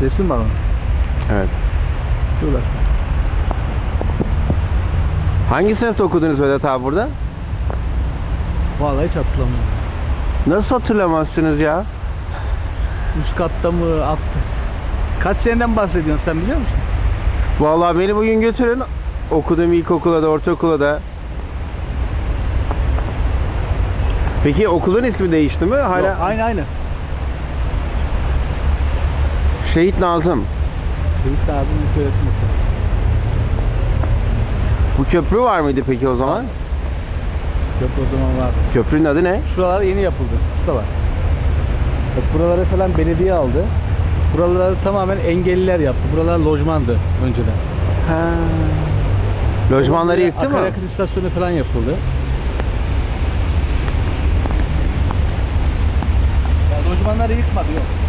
Resim var mı? Evet. Şurada. Hangi sınıfta okudunuz Vedat abi burada? Vallahi hiç hatırlamıyorum. Nasıl hatırlamazsınız ya? Üst katta mı altta? Kaç seneden bahsediyorsun sen biliyor musun? Vallahi beni bugün götürün. Okuduğum ilkokula da ortaokula da. Peki okulun ismi değişti mi? Hala Yok, aynı aynı. Şehit Nazım. Şehit Nazım İlköğretim Okulu. Bu köprü var mıydı peki o zaman? Köprü o zaman vardı. Köprünün adı ne? Şuralar yeni yapıldı. Mustafa. Bak buraları falan belediye aldı. Buraları tamamen engelliler yaptı. Buralar lojmandı önceden. Ha. Lojmanları yıktı mı? Akaryakıt istasyonu falan yapıldı. Ya lojmanları yıkmadı yok.